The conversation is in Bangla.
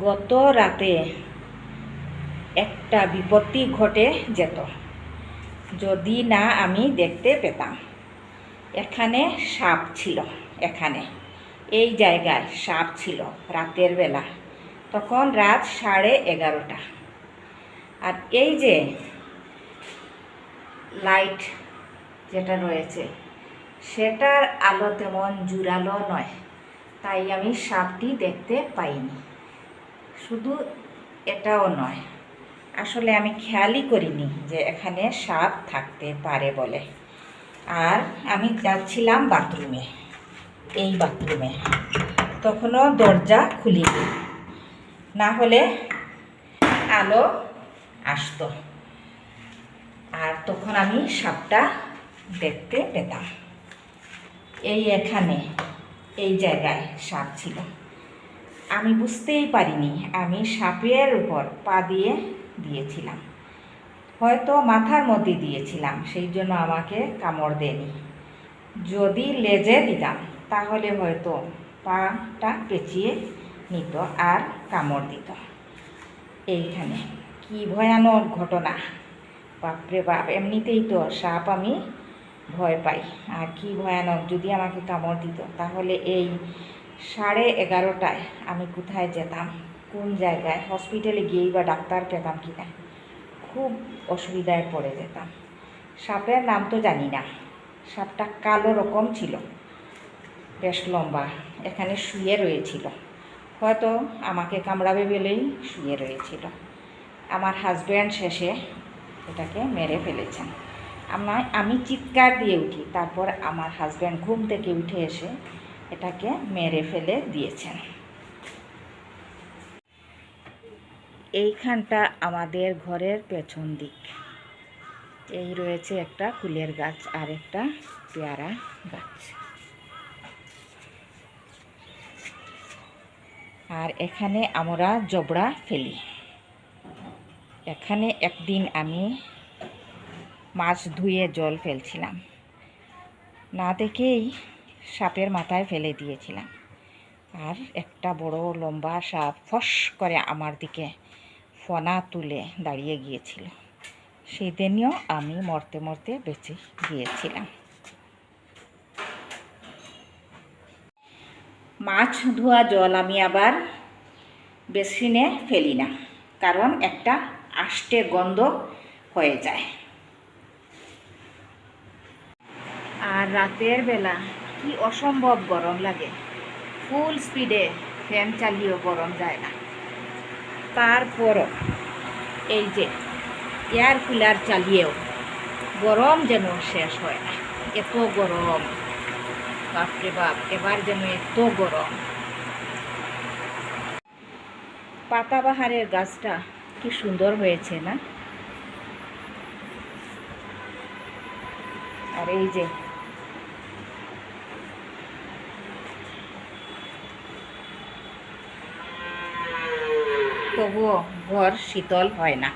গত রাতে একটা বিপত্তি ঘটে যেত। যদি না আমি দেখতে পেতাম। এখানে সাপ ছিল, এখানে। এই জায়গায় সাপ ছিল রাতের বেলা। তখন রাত সাড়ে এগারোটা। আর এই যে লাইট যেটা রয়েছে, সেটার আলো তেমন জুরালো নয়, তাই আমি সাপটি দেখতে পাইনি। শুধু এটাও নয়, আসলে আমি খেয়ালই করিনি যে এখানে সাপ থাকতে পারে বলে। আর আমি যাচ্ছিলাম বাথরুমে এই বাথরুমে তখনও দরজা খুলিনি। না হলে আলো আসতো। আর তখন আমি সাপটা দেখতে পেতাম। এই এখানে, এই জায়গায় সাপ ছিল। আমি বুঝতেই পারিনি। আমি সাপের উপর পা দিয়ে দিয়েছিলাম। হয়তো মাথার মধ্যে দিয়েছিলাম, সেই জন্য আমাকে কামড় দেয়নি। যদি লেজে দিতাম, তাহলে হয়তো পাটা পেঁচিয়ে নিত আর কামড় দিত। এইখানে, কি ভয়ানক ঘটনা। বাপরে বাপ, এমনিতেই তো সাপ আমি ভয় পাই। আর কি ভয়ানক, যদি আমাকে কামড় দিত, তাহলে এই সাড়ে এগারোটায় আমি কোথায় যেতাম? কোন জায়গায়? হসপিটালে গিয়েই বা ডাক্তার পেতাম কি না খুব অসুবিধায় পড়ে যেতাম। সাপের নাম তো জানি না। সাপটা কালো রকম ছিল। বেশ লম্বা। এখানে শুয়ে রয়েছিল। হয়তো আমাকে কামড়াবে বলেই শুয়ে রয়েছিল। আমার হাজব্যান্ড শেষে এটাকে মেরে ফেলেছেন। আমি চিৎকার দিয়ে উঠি। তারপর আমার হাজব্যান্ড ঘুম থেকে উঠে এসে এটাকে মেরে ফেলে দিয়েছেন। এইখানটা আমাদের ঘরের পেছন দিক। এই রয়েছে একটা কুলের গাছ আর একটা পেয়ারা গাছ। আর এখানে আমরা জবড়া ফেলি। এখানে একদিন আমি মাছ ধুয়ে জল ফেলছিলাম। না দেখেই সাপের মাথায় ফেলে দিয়েছিলাম। আর একটা বড় লম্বা সাপ ফস করে আমার দিকে ফনা তুলে দাঁড়িয়ে গিয়েছিল। সেই দিনও আমি মরতে মরতে বেঁচে গিয়েছিলাম। মাছ ধোয়া জল আমি আবার বেসিনে ফেলি না, কারণ একটা আষ্টে গন্ধ হয়ে যায়। আর রাতের বেলা কি অসম্ভব গরম লাগে। ফুল স্পিডে ফ্যান চালিয়েও গরম যায় না। তারপরও এই যে এয়ার কুলার চালিয়েও গরম যেন শেষ হয় না। এত গরম। বাপরে বাপ, এবার যেন এত গরম। পাতাবাহারের গাছটা কি সুন্দর হয়েছে না? আর এই যে তবুও ঘর শীতল হয় না।